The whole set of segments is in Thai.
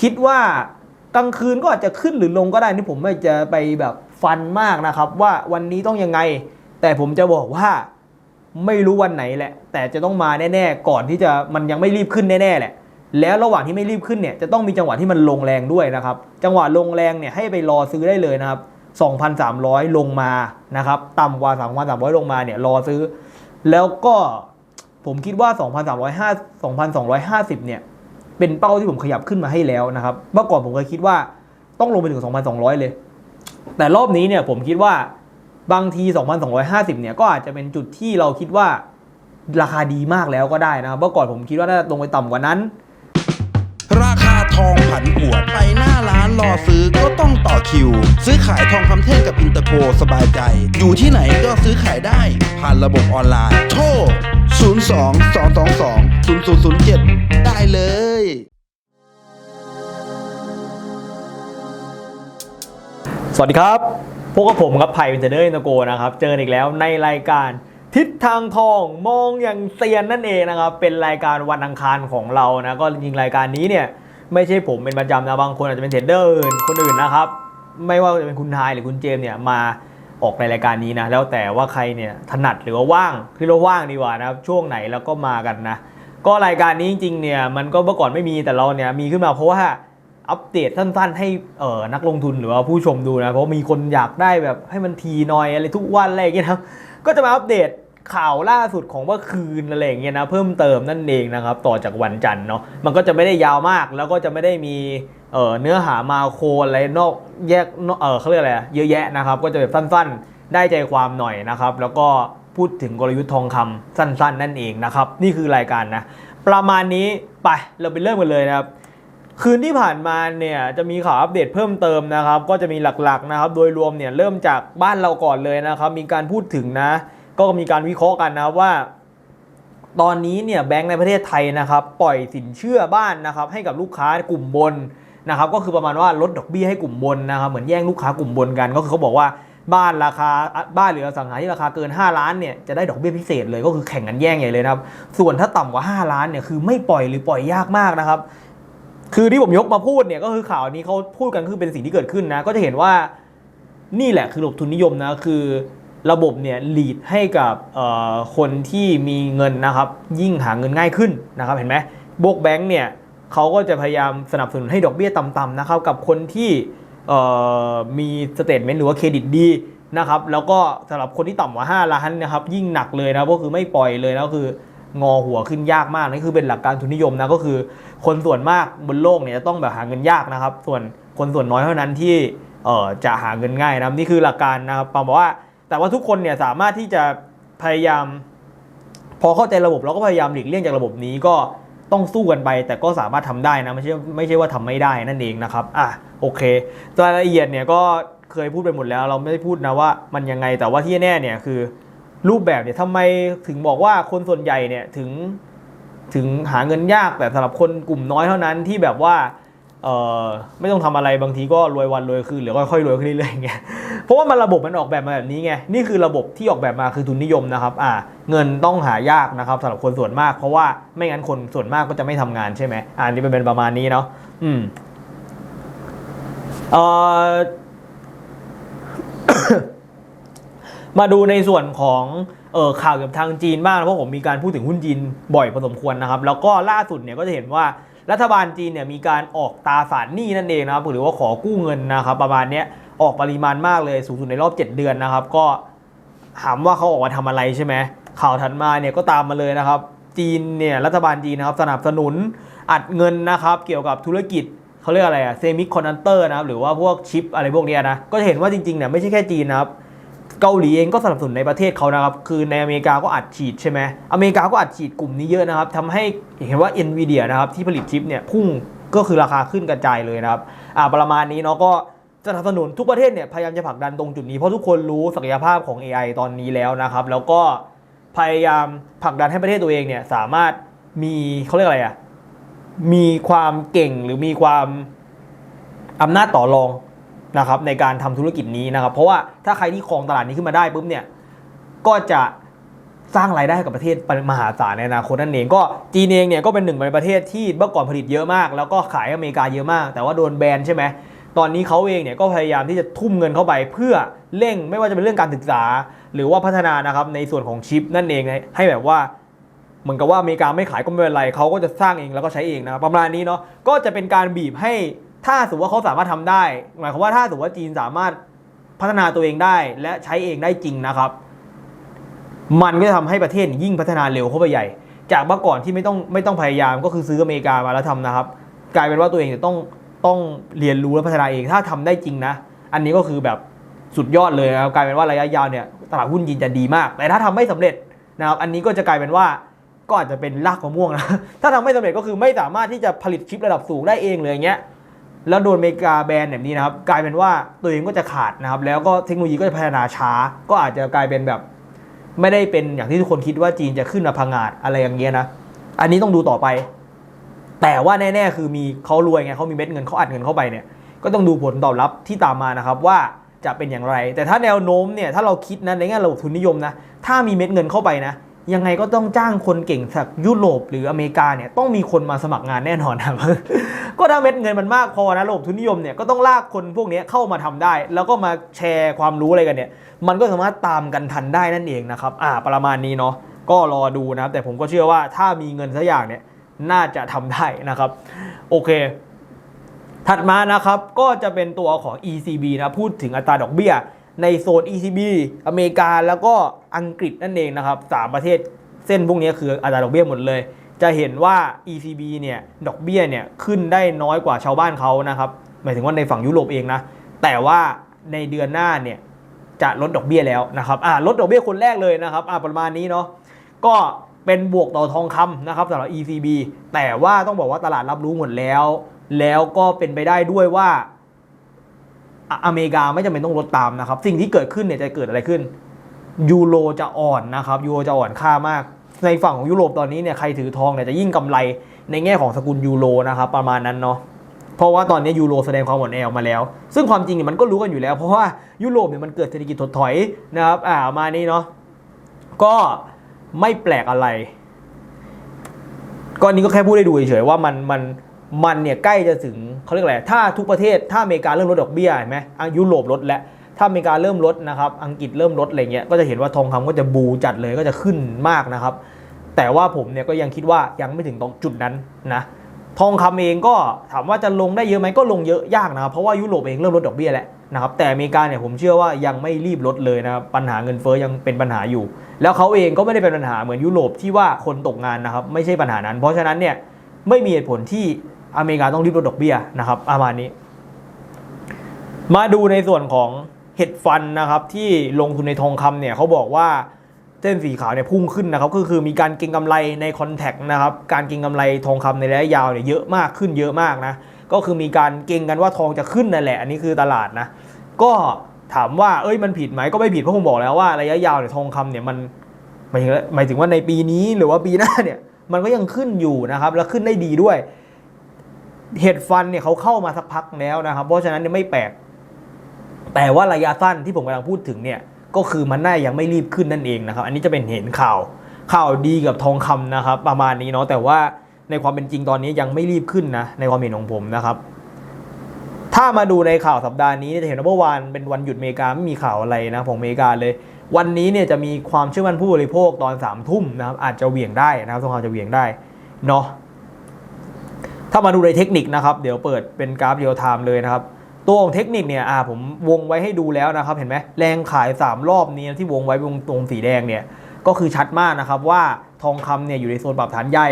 คิดว่ากลางคืนก็อาจจะขึ้นหรือลงก็ได้นี่ผมไม่จะไปแบบฟันมากนะครับ ว่าวันนี้ต้องยังไง แต่ผมจะบอกว่าไม่รู้วันไหนแหละ แต่จะต้องมาแน่ๆก่อนที่จะมันยังไม่รีบขึ้นแน่ๆแหละ แล้วระหว่างที่ไม่รีบขึ้นเนี่ยจะต้องมีจังหวะที่มันลงแรงด้วยนะครับ จังหวะลงแรงเนี่ยให้ไปรอซื้อได้เลยนะครับ 2,300 ลงมานะครับต่ำกว่า 3,300 ลงมาเนี่ยรอซื้อ แล้วก็ผมคิดว่า 2,350 2,250 เนี่ย เป็นเป้าที่ผมขยับขึ้นมาให้แล้วนะครับ เมื่อก่อนผมเคยคิดว่าต้องลงไปถึง 2,200 เลย แต่รอบนี้เนี่ยผมคิดว่าบางที 2,250 เนี่ยก็อาจจะเป็นจุดที่เราคิดว่าราคาดีมากแล้วก็ได้นะครับเมื่อก่อนผมคิดว่าน่าจะลงไปต่ำกว่านั้น ราคาทองผันผวนไปหน้าร้านรอซื้อก็ต้องต่อคิว ซื้อขายทองคำเท่งกับอินเตอร์โกสบายใจ อยู่ที่ไหนก็ซื้อขายได้ผ่านระบบออนไลน์โทร 02 222 0007 ได้เลยสวัสดีครับ พวกกับผมครับไผ่เป็นเทรนเดอร์อินโกนะครับ เจออีกแล้วในรายการทิศทางทองมองอย่างเซียนนั่นเองนะครับ เป็นรายการวันอังคารของเรานะ ก็จริงรายการนี้เนี่ย ไม่ใช่ผมเป็นประจำนะ บางคนอาจจะเป็นเทรนเดอร์อื่นคนอื่นนะครับ ไม่ว่าจะเป็นคุณทายหรือคุณเจมเนี่ยมา ออกในรายการนี้นะ แล้วแต่ว่าใครเนี่ยถนัดหรือว่าว่างคือเราว่างดีกว่านะครับช่วงไหนแล้วก็มากันนะ ก็รายการนี้จริงๆเนี่ยมันก็เมื่อก่อนไม่มีแต่เราเนี่ยมีขึ้นมาเพราะว่าอัปเดตสั้น ๆ ให้เอ่อนักลงทุนหรือว่าผู้ชมดูนะ เพราะมีคนอยากได้แบบให้มันทีหน่อยอะไรทุกวันอะไรอย่างเงี้ยนะครับก็จะมาอัปเดต ข่าวล่าสุดของเมื่อคืนอะไรอย่างเงี้ยนะเพิ่มเติมนั่นเองนะครับต่อจากวันจันทร์เนาะมันก็จะไม่ได้ยาวมากแล้วก็จะไม่ได้มีเเนื้อหามาโคอะไรนอกแยกเออเขาเรียกอะไรเยอะแยะนะครับก็จะแบบสั้นๆ ได้ใจความหน่อยนะครับ แล้วก็พูดถึงกลยุทธ์ทองคำสั้น ๆ นั่นเองนะครับ นี่คือรายการนะ ประมาณนี้ไปเราไปเริ่มกันเลยนะครับคืนที่ผ่านมาเนี่ยจะมีข่าวอัปเดตเพิ่มเติมนะครับ ก็จะมีหลักๆนะครับ โดยรวมเนี่ยเริ่มจากบ้านเราก่อนเลยนะครับ มีการพูดถึงนะ ก็มีการวิเคราะห์กันนะว่า ตอนนี้เนี่ยแบงก์ในประเทศไทยนะครับ ปล่อยสินเชื่อบ้านนะครับ ให้กับลูกค้ากลุ่มบนนะครับก็คือประมาณว่าลดดอกเบี้ยให้กลุ่มบนนะครับเหมือนแย่งลูกค้ากลุ่มบนกัน ก็คือเขาบอกว่าบ้านราคาบ้านหรืออสังหาที่ราคาเกิน 5 ล้านเนี่ยจะได้ดอกเบี้ยพิเศษเลยก็คือแข่งกันแย่งใหญ่เลยนะครับส่วนถ้าต่ำกว่า 5 ล้านเนี่ยคือไม่ปล่อยหรือปล่อยยากมากนะครับ คือที่ผมยกมาพูดเนี่ยก็คือข่าวนี้เขาพูดกันคือเป็นสิ่งที่เกิดขึ้นนะก็จะเห็นว่านี่แหละคือระบบทุนนิยมนะคือ ระบบเนี่ยหลีดให้กับคนที่มีเงินนะครับ ยิ่งหาเงินง่ายขึ้นนะครับ เห็นไหมโบกแบงค์เนี่ยเขาก็จะพยายามสนับสนุนให้ดอกเบี้ยต่ำๆนะครับ กับคนที่มีสเตทเมนต์หรือว่าเครดิตดีนะครับแล้วก็สำหรับคนที่ต่ำกว่า 5 ล้านนะครับ ยิ่งหนักเลยนะก็คือไม่ปล่อยเลยนะก็คืองอหัวขึ้นยากมากนี่คือเป็นหลักการทุนนิยมนะก็คือ คนส่วนมากบนโลกเนี่ยจะต้องแบบหาเงินยากนะครับ ส่วนคนส่วนน้อยเท่านั้นที่จะหาเงินง่ายนะนี่คือหลักการนะครับปาบอกว่า แต่ว่าทุกคนเนี่ยสามารถที่จะพยายาม พอเข้าใจระบบเราก็พยายามหลีกเลี่ยงจากระบบนี้ก็ต้องสู้กันไป แต่ก็สามารถทำได้นะไม่ใช่ไม่ใช่ว่าทำไม่ได้นั่นเองนะครับอะโอเครายละเอียดเนี่ยก็เคยพูดไปหมดแล้ว เราไม่ได้พูดนะว่ามันยังไงแต่ว่าที่แน่เนี่ยคือ รูปแบบเนี่ยทำไมถึงบอกว่าคนส่วนใหญ่เนี่ยถึงถึงหาเงินยากแต่สำหรับคนกลุ่มน้อยเท่านั้นที่แบบว่าเออไม่ต้องทำอะไรบางทีก็รวยวันรวยคืนหรือค่อยๆรวยขึ้นเรื่อยๆอย่างเงี้ย เพราะว่ามันระบบมันออกแบบมาแบบนี้ไง นี่คือระบบที่ออกแบบมาคือทุนนิยมนะครับอ่าเงินต้องหายากนะครับสำหรับคนส่วนมาก เพราะว่าไม่งั้นคนส่วนมากก็จะไม่ทำงานใช่ไหมอ่านี่เป็นประมาณนี้เนาะอืมเอ่อมาดูในส่วนของเออข่าวเกี่ยวกับทางจีนบ้างเพราะผมมีการพูดถึงหุ้นจีนบ่อยพอสมควรนะครับ แล้วก็ล่าสุดเนี่ยก็จะเห็นว่ารัฐบาลจีนเนี่ยมีการออกตาสารหนี้นั่นเองนะครับหรือว่าขอกู้เงินนะครับประมาณเนี้ย ออกปริมาณมากเลยสูงสุดในรอบ 7 เดือนนะครับ ก็ถามว่าเขาออกมาทำอะไรใช่ไหมข่าวถัดมาเนี่ยก็ตามมาเลยนะครับ จีนเนี่ยรัฐบาลจีนนะครับสนับสนุนอัดเงินนะครับ เกี่ยวกับธุรกิจเขาเรียกอะไรอะเซมิคอนดักเตอร์นะครับหรือว่าพวกชิปอะไรพวกนี้นะก็จะเห็นว่าจริงๆเนี่ยไม่ใช่แค่จีนนะครับเกาหลีเองก็สนับสนุนในประเทศเขานะครับ คือในอเมริกาก็อัดฉีดใช่ไหมอเมริกาก็อัดฉีดกลุ่มนี้เยอะนะครับทำให้เห็นว่า NVIDIA นะครับที่ผลิตชิปเนี่ยพุ่งก็คือราคาขึ้นกระจายเลยนะครับอ่าประมาณนี้เนาะก็ สนับสนุนทุกประเทศเนี่ยพยายามจะผลักดันตรงจุดนี้เพราะทุกคนรู้ศักยภาพของ AI ตอนนี้แล้วนะครับ แล้วก็พยายามผลักดันให้ประเทศตัวเองเนี่ยสามารถมีเขาเรียกอะไรอะมีความเก่งหรือมีความอำนาจต่อรองนะครับในการทำธุรกิจนี้นะครับ เพราะว่าถ้าใครที่ครองตลาดนี้ขึ้นมาได้ปุ๊บเนี่ยก็จะสร้างรายได้ให้กับประเทศมหาศาลในอนาคตนั่นเองก็จีนเองเนี่ยก็เป็นหนึ่งในประเทศที่เมื่อก่อนผลิตเยอะมาก แล้วก็ขายอเมริกาเยอะมาก แต่ว่าโดนแบนใช่ไหม ตอนนี้เขาเองเนี่ยก็พยายามที่จะทุ่มเงินเข้าไปเพื่อเร่งไม่ว่าจะเป็นเรื่องการศึกษา หรือว่าพัฒนานะครับในส่วนของชิปนั่นเองให้แบบว่าเหมือนกับว่าอเมริกาไม่ขายก็ไม่เป็นไรเขาก็จะสร้างเองแล้วก็ใช้เองนะครับประมาณนี้เนาะก็จะเป็นการบีบให้ถ้าสมมติว่าเขาสามารถทำได้ หมายความว่าถ้าสมมติว่าจีนสามารถพัฒนาตัวเองได้และใช้เองได้จริงนะครับ มันก็จะทำให้ประเทศยิ่งพัฒนาเร็วเข้าไปใหญ่ จากเมื่อก่อนที่ไม่ต้องไม่ต้องพยายามก็คือซื้ออเมริกามาแล้วทำนะครับ กลายเป็นว่าตัวเองจะต้อง ต้องเรียนรู้และพัฒนาเอง ถ้าทำได้จริงนะ อันนี้ก็คือแบบสุดยอดเลยนะครับกลายเป็นว่าระยะยาวเนี่ยตลาดหุ้นจีนจะดีมาก แต่ถ้าทำไม่สำเร็จนะครับอันนี้ก็จะกลายเป็นว่าก็อาจจะเป็นรากมะม่วงนะ ถ้าทำไม่สำเร็จก็คือไม่สามารถที่จะผลิตชิประดับสูงได้เองเลยอย่างเงี้ย แล้วโดนเมกาแบนแบบนี้นะครับ กลายเป็นว่าตัวเองก็จะขาดนะครับ แล้วก็เทคโนโลยีก็จะพัฒนาช้า ก็อาจจะกลายเป็นแบบ ไม่ได้เป็นอย่างที่ทุกคนคิดว่าจีนจะขึ้นมาพังงาดอะไรอย่างเงี้ยนะ อันนี้ต้องดูต่อไป แต่ว่าแน่ๆคือมีเขารวยไงเขามีเม็ดเงินเขาอัดเงินเข้าไปเนี่ยก็ต้องดูผลตอบรับที่ตามมานะครับว่าจะเป็นอย่างไร แต่ถ้าแนวโน้มเนี่ยถ้าเราคิดนะในแง่ระบบทุนนิยมนะถ้ามีเม็ดเงินเข้าไปนะยังไงก็ต้องจ้างคนเก่งจากยุโรปหรืออเมริกาเนี่ยต้องมีคนมาสมัครงานแน่นอนครับก็ถ้าเม็ดเงินมันมากพอนะระบบทุนนิยมเนี่ยก็ต้องลากคนพวกนี้เข้ามาทำได้ แล้วก็มาแชร์ความรู้อะไรกันเนี่ย มันก็สามารถตามกันทันได้นั่นเองนะครับอ่าประมาณนี้เนาะก็รอดูนะครับแต่ผมก็เชื่อว่าถ้ามีเงินสักอย่างเนี่ย น่าจะทำได้นะครับโอเค ถัดมานะครับก็จะเป็นตัวของ ECB นะพูดถึงอัตราดอกเบี้ย ในโซน ECB อเมริกาแล้วก็อังกฤษนั่นเองนะครับสามประเทศเส้นพวกนี้คืออัตราดอกเบี้ยหมดเลย จะเห็นว่า ECB เนี่ยดอกเบี้ยเนี่ยขึ้นได้น้อยกว่าชาวบ้านเขานะครับหมายถึงว่าในฝั่งยุโรปเองนะแต่ว่าในเดือนหน้าเนี่ยจะลดดอกเบี้ยแล้วนะครับอ่าลดดอกเบี้ยคนแรกเลยนะครับอ่าประมาณนี้เนาะก็ เป็นบวกต่อทองคำนะครับสำหรับ ECB แต่ว่าต้องบอกว่าตลาดรับรู้หมดแล้ว แล้วก็เป็นไปได้ด้วยว่าอเมริกาไม่จำเป็นต้องลดตามนะครับ สิ่งที่เกิดขึ้นเนี่ยจะเกิดอะไรขึ้นยูโรจะอ่อนนะครับยูโรจะอ่อนค่ามาก ในฝั่งของยุโรปตอนนี้เนี่ยใครถือทองเนี่ยจะยิ่งกำไรในแง่ของสกุลยูโรนะครับประมาณนั้นเนาะเพราะว่าตอนนี้ยูโรแสดงความอ่อนแอออกมาแล้ว ซึ่งความจริงเนี่ยมันก็รู้กันอยู่แล้ว เพราะว่ายุโรปเนี่ยมันเกิดเศรษฐกิจถดถอยนะครับอ่ามานี้เนาะก็ ไม่แปลกอะไรก็อันนี้ก็แค่พูดให้ดูเฉยๆว่ามันมันมันเนี่ยใกล้จะถึงเขาเรียกอะไรถ้าทุกประเทศถ้าอเมริกาเริ่มลดดอกเบี้ยเห็นไหมอะยุโรปลดแล้วถ้าอเมริกาเริ่มลดนะครับ อังกฤษเริ่มลดอะไรเงี้ยก็จะเห็นว่าทองคำก็จะบูจัดเลยก็จะขึ้นมากนะครับ แต่ว่าผมเนี่ยก็ยังคิดว่ายังไม่ถึงตรงจุดนั้นนะทองคำเองก็ถามว่าจะลงได้เยอะไหมก็ลงเยอะยากนะครับเพราะว่ายุโรปเองเริ่มลดดอกเบี้ยแล้ว นะครับแต่อเมริกาเนี่ยผมเชื่อว่ายังไม่รีบลดเลยนะครับปัญหาเงินเฟ้อยังเป็นปัญหาอยู่ แล้วเขาเองก็ไม่ได้เป็นปัญหาเหมือนยุโรปที่ว่าคนตกงานนะครับไม่ใช่ปัญหานั้น เพราะฉะนั้นเนี่ยไม่มีเหตุผลที่อเมริกาต้องรีบลดดอกเบี้ยนะครับประมาณนี้ มาดูในส่วนของเห็ดฟันนะครับที่ลงทุนในทองคำเนี่ยเขาบอกว่าเส้นสีขาวเนี่ยพุ่งขึ้นนะครับก็คือมีการเก็งกำไรในคอนแทคนะครับการเก็งกำไรทองคำในระยะยาวเนี่ยเยอะมากขึ้นเยอะมากนะ ก็คือมีการเก็งกันว่าทองจะขึ้นนั่นแหละ อันนี้คือตลาดนะ ก็ถามว่าเอ้ยมันผิดไหมก็ไม่ผิดเพราะผมบอกแล้วว่าระยะยาวเนี่ยทองคำเนี่ยมันหมายถึงหมายถึงว่าในปีนี้หรือว่าปีหน้าเนี่ยมันก็ยังขึ้นอยู่นะครับ แล้วขึ้นได้ดีด้วยเห็ดฟันเนี่ยเขาเข้ามาสักพักแล้วนะครับ เพราะฉะนั้นเนี่ยไม่แปลกแต่ว่าระยะสั้นที่ผมกำลังพูดถึงเนี่ยก็คือมันน่ายังไม่รีบขึ้นนั่นเองนะครับ อันนี้จะเป็นเห็นข่าวข่าวดีกับทองคำนะครับ ประมาณนี้เนาะแต่ว่า ในความเป็นจริงตอนนี้ยังไม่รีบขึ้นนะในความเห็นของผมนะครับ ถ้ามาดูในข่าวสัปดาห์นี้เนี่ยจะเห็นว่าเมื่อวานเป็นวันหยุดอเมริกาไม่มีข่าวอะไรนะของอเมริกาเลย วันนี้เนี่ยจะมีความเชื่อมั่นผู้บริโภคตอนสามทุ่มนะครับอาจจะเหวี่ยงได้นะครับทองคำจะเหวี่ยงได้เนาะถ้ามาดูในเทคนิคนะครับ เดี๋ยวเปิดเป็นกราฟเรียลไทม์เลยนะครับ ตัวของเทคนิคเนี่ยอ่าผมวงไว้ให้ดูแล้วนะครับ เห็นไหมแรงขาย 3 รอบนี้ที่วงไว้วงตรงสีแดงเนี่ยก็คือชัดมากนะครับว่าทองคำเนี่ยอยู่ในโซนปรับฐานใหญ่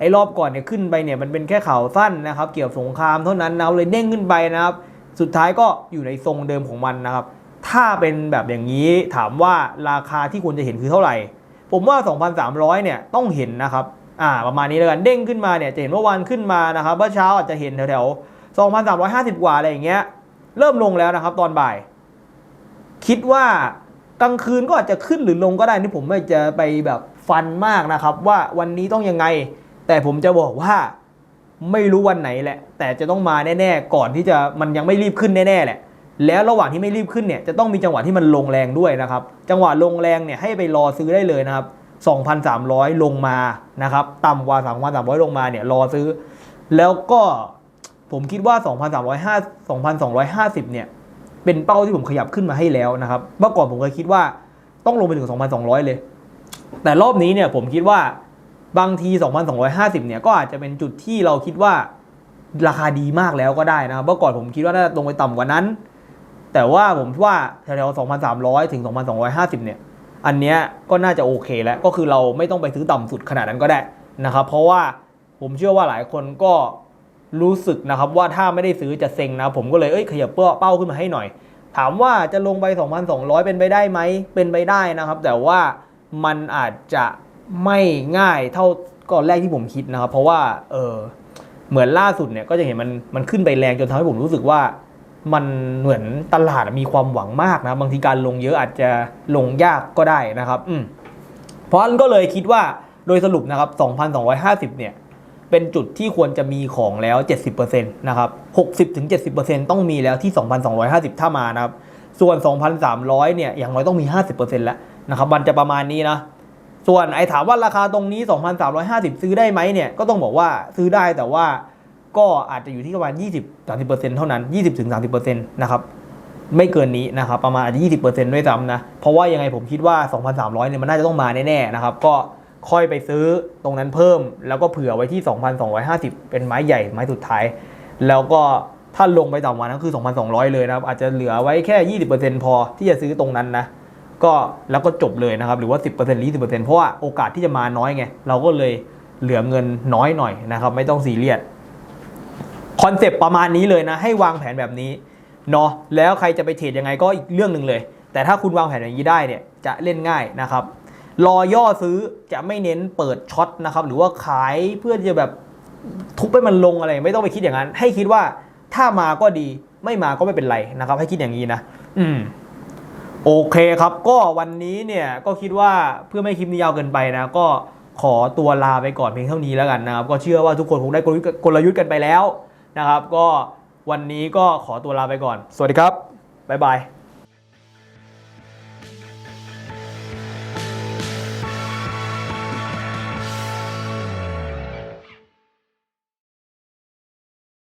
ไอ้รอบก่อนเนี่ยขึ้นไปเนี่ยมันเป็นแค่ข่าวสั้นนะครับ เกี่ยวกับสงครามเท่านั้นนะเลยเด้งขึ้นไปนะครับ สุดท้ายก็อยู่ในทรงเดิมของมันนะครับ ถ้าเป็นแบบอย่างนี้ถามว่าราคาที่ควรจะเห็นคือเท่าไหร่ ผมว่า 2,300 เนี่ยต้องเห็นนะครับอ่าประมาณนี้แล้วกันเด้งขึ้นมาเนี่ยจะเห็นว่าวันขึ้นมานะครับเมื่อเช้าอาจจะเห็นแถวๆ2,350 กว่าอะไรอย่างเงี้ยเริ่มลงแล้วนะครับ ตอนบ่าย คิดว่ากลางคืนก็อาจจะขึ้นหรือลงก็ได้นี่ผมไม่จะไปแบบฟันมากนะครับ ว่าวันนี้ต้องยังไง แต่ผมจะบอกว่าไม่รู้วันไหนแหละ แต่จะต้องมาแน่ๆก่อนที่จะมันยังไม่รีบขึ้นแน่ๆแหละ แล้วระหว่างที่ไม่รีบขึ้นเนี่ยจะต้องมีจังหวะที่มันลงแรงด้วยนะครับ จังหวะลงแรงเนี่ยให้ไปรอซื้อได้เลยนะครับ 2,300 ลงมานะครับต่ำกว่า 2,300 ลงมาเนี่ยรอซื้อ แล้วก็ผมคิดว่า 2,305 2,250 เนี่ยเป็นเป้าที่ผมขยับขึ้นมาให้แล้วนะครับเมื่อก่อนผมเคยคิดว่าต้องลงไปถึง 2,200 เลย แต่รอบนี้เนี่ยผมคิดว่า บางที 2,250 เนี่ยก็อาจจะเป็นจุดที่เราคิดว่าราคาดีมากแล้วก็ได้นะครับเมื่อก่อนผมคิดว่าน่าจะลงไปต่ำกว่านั้น แต่ว่าผมว่าแถวๆ2,300 ถึง 2,250 เนี่ย อันเนี้ยก็น่าจะโอเคแล้ว ก็คือเราไม่ต้องไปซื้อต่ำสุดขนาดนั้นก็ได้นะครับ เพราะว่าผมเชื่อว่าหลายคนก็รู้สึกนะครับว่าถ้าไม่ได้ซื้อจะเซ็งนะ ผมก็เลยเอ้ยขยับเป้าขึ้นมาให้หน่อย ถามว่าจะลงไป 2,200 เป็นไปได้ไหมเป็นไปได้นะครับ แต่ว่ามันอาจจะ ไม่ง่ายเท่าก่อนแรกที่ผมคิดนะครับ เพราะว่าเออเหมือนล่าสุดเนี่ยก็จะเห็นมันมันขึ้นไปแรงจนทำให้ผมรู้สึกว่า มันเหมือนตลาดมีความหวังมากนะบางทีการลงเยอะอาจจะลงยากก็ได้นะครับอืมเพราะฉะนั้นก็เลยคิดว่าโดยสรุปนะครับ 2,250 เนี่ย เป็นจุดที่ควรจะมีของแล้ว 70%นะครับ 60-70%ต้องมีแล้วที่ 2,250 ถ้ามานะครับ ส่วน 2,300 เนี่ย อย่างน้อยต้องมี 50%แล้วนะครับ มันจะประมาณนี้นะ ส่วนไอ้ถามว่าราคาตรงนี้ 2,350 ซื้อได้ไหมเนี่ยก็ต้องบอกว่าซื้อได้แต่ว่าก็อาจจะอยู่ที่ประมาณ 20-30%เท่านั้น 20-30%นะครับไม่เกินนี้นะครับประมาณอาจจะ20%ด้วยซ้ำนะ เพราะว่ายังไงผมคิดว่า 2,300เนี่ยมันน่าจะต้องมาแน่ๆนะครับก็ค่อยไปซื้อตรงนั้นเพิ่ม แล้วก็เผื่อไว้ที่ 2,250 เป็นไม้ใหญ่ไม้สุดท้าย แล้วก็ถ้าลงไปต่ำกว่านั้นคือ 2,200 เลยนะครับอาจจะเหลือไว้แค่ 20%พอที่จะซื้อตรงนั้นนะ ก็แล้วก็จบเลยนะครับ หรือว่า 10%หรือ 20%เพราะว่าโอกาสที่จะมาน้อยไง เราก็เลยเหลือเงินน้อยหน่อยนะครับ ไม่ต้องซีเรียสคอนเซปต์ประมาณนี้เลยนะ ให้วางแผนแบบนี้เนาะแล้วใครจะไปเทรดยังไงก็อีกเรื่องหนึ่งเลย แต่ถ้าคุณวางแผนอย่างนี้ได้เนี่ยจะเล่นง่ายนะครับ รอย่อซื้อจะไม่เน้นเปิดช็อตนะครับ หรือว่าขายเพื่อจะแบบทุบให้มันลงอะไร ไม่ต้องไปคิดอย่างนั้น ให้คิดว่าถ้ามาก็ดีไม่มาก็ไม่เป็นไรนะครับ ให้คิดอย่างนี้นะ อืม โอเคครับก็วันนี้เนี่ยก็คิดว่าเพื่อไม่ให้คลิปนี้ยาวเกินไปนะก็ขอตัวลาไปก่อนเพียงเท่านี้แล้วกันนะครับ ก็เชื่อว่าทุกคนคงได้กลยุทธ์กลยุทธ์กันไปแล้วนะครับ ก็วันนี้ก็ขอตัวลาไปก่อน สวัสดีครับบ๊ายบาย